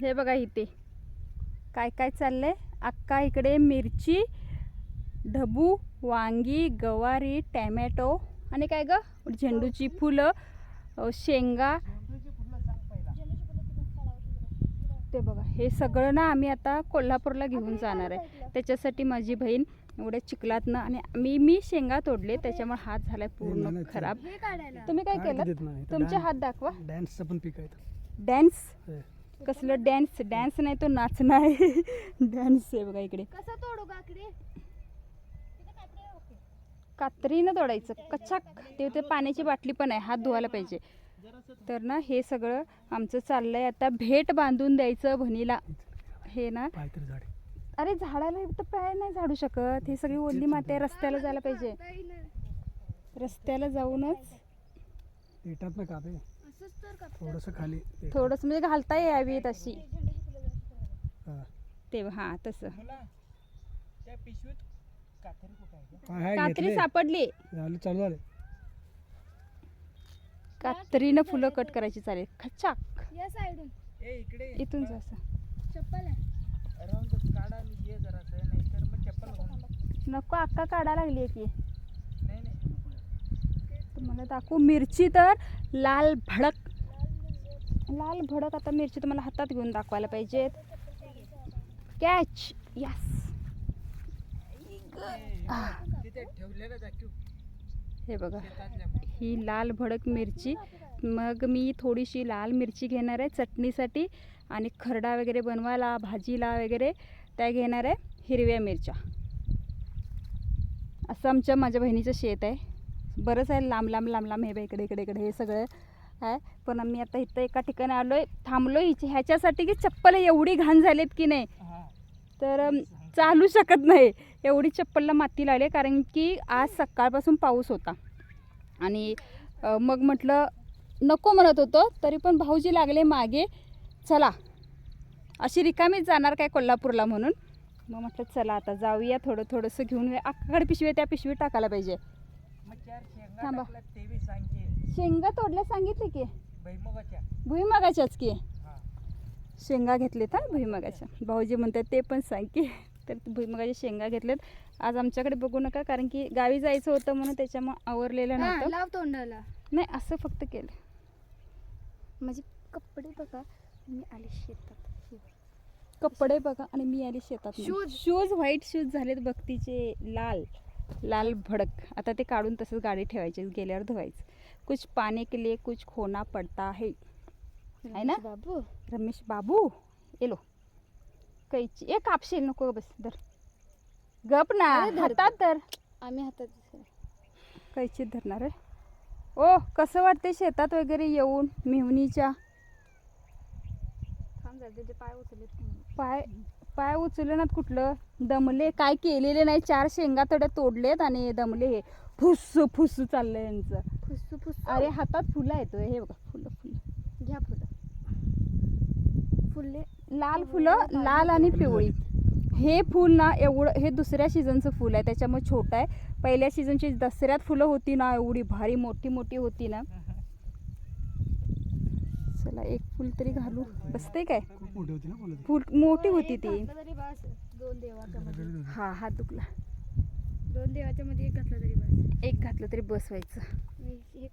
हे बघा इथे. काय काय चाललंय? अक्का इकडे मिरची ढबू वांगी गवारी टॅमॅटो आणि काय ग? झेंडूची फुलं शेंगा. ते बघा हे सगळं ना आम्ही आता कोल्हापूरला घेऊन जाणार आहे. त्याच्यासाठी माझी बहीण एवढ्या चिखलातनं आणि मी मी शेंगा तोडले त्याच्यामुळे हात झालाय पूर्ण खराब. तुम्ही काय केलं? तुमचे हात दाखवा. डॅन्सचं पण पीक आहे इथं. डॅन्स. कसलं डॅन्स डॅन्स नाही तो नाचणं आहे डॅन्स आहे बघा इकडे. कसं तोडू काकडे कात्रीनं तोडायचं. कचाक ते ते पाण्याची बाटली पण आहे. हात धुवायला पाहिजे. तर ना हे सगळं आमचं चाललंय. आता भेट बांधून द्यायचं बहिणीला हे ना. अरे झाडाला तर पाय नाही झाडू शकत. हे सगळी ओली माती आहे, रस्त्याला जायला पाहिजे. रस्त्याला जाऊनच. थोडस खाली. थोडंसं म्हणजे घालता यावी तशी. हा. ते हां तसं. कात्री. सापडली. झालं चालू झालं. कात्रीनं फुलं कट करायची चालेल. खचाक. या साईडून. ए इकडे. इथून जसं चप्पल आहे. नको अक्का काढा लागली की तुम्हाला दाखवू. मिरची तर लाल भडक. लाल भडक आता मिरची तुम्हाला हातात घेऊन दाखवायला पाहिजेत. कॅच यस हे बघा. ही लाल भडक मिरची. मग मी थोडीशी लाल मिरची घेणार आहे चटणीसाठी आणि खरडा वगैरे बनवायला भाजीला वगैरे त्या घेणार आहे हिरव्या मिरच्या. असं आमच्या माझ्या बहिणीचं शेत आहे. बरंच आहे लांब लांब लांब लांब हे बघ इकडे इकडे इकडे हे सगळं आहे. पण आम्ही आता इथं एका ठिकाणी आलो आहे थांबलो हिची ह्याच्यासाठी की चप्पल एवढी घाण झालीत की नाही? तर चालू शकत नाही. एवढी चप्पलला माती लागली कारण की आज सकाळपासून पाऊस होता. आणि मग म्हटलं नको म्हणत होतो तरी पण भाऊजी लागले मागे चला. अशी रिकामीच जाणार काय कोल्हापूरला म्हणून? मग म्हटलं चला आता जाऊया थोडं थोडंसं घेऊन. अक्काकडे पिशवी त्या पिशवी टाकायला पाहिजे. थांबा. शेंगा तोडल्या सांगितले की? भुईमागाच्याच की? हा. शेंगा घेतलेत हा? भुईमुगाच्या. भाऊजी म्हणतात ते पण सांग की तर भुईमुगाच्या शेंगा घेतलेत. आज आमच्याकडे बघू नका कारण की गावी जायचं होतं म्हणून त्याच्यामुळे आवरलेलं हा, नव्हतं. लाव तोंडाला. नाही असं फक्त केलं. माझे कपडे बघा मी आले शेतात. कपडे बघा आणि मी आली शेतात. Shoes. शूज व्हाईट शूज झालेत बघतीचे लाल. लाल भडक. आता ते काढून तसंच गाडी ठेवायचे गेल्यावर धुवायचं. कुछ पाने के लिए कुछ खोना पडता है. है ना? बाबू? रमेश बाबू येलो कैची ए कापशील नको बस धर. गप ना अरे धर. हातात धर. आम्ही हातात कैचीत धरणार आहे. ओ कसं वाटते शेतात वगैरे येऊन त्याचे पाय उचलत पाय पाय उचलनात कुठलं. दमले काय केलेले नाही. चार शेंगा तड्या तोडलेत आणि दमले हे. फुस फुस चाललंय यांचं. फुसू फुसू अरे हातात फुलं आहेत हे बघा फुलं फुलं. घ्या फुलं. फुले लाल फुलं लाल आणि पिवळी. हे फूल ना एवढं हे दुसऱ्या सीझनचं फूल आहे. त्याच्यामुळे छोटं आहे. पहिल्या सीझनची दसऱ्यात फुलं होती ना एवढी भारी मोठी मोठी होती ना. चला एक फुल तरी घालू. बसते काय? खूप मोठी होती ना बोलत फुल मोठी होती ती. घातलं तरी बस. दोन देवाच्या मध्ये. हा हात दुखला. दोन देवाच्या मध्ये एक घातलं तरी बस. एक घातलं तरी बसवायचं. हे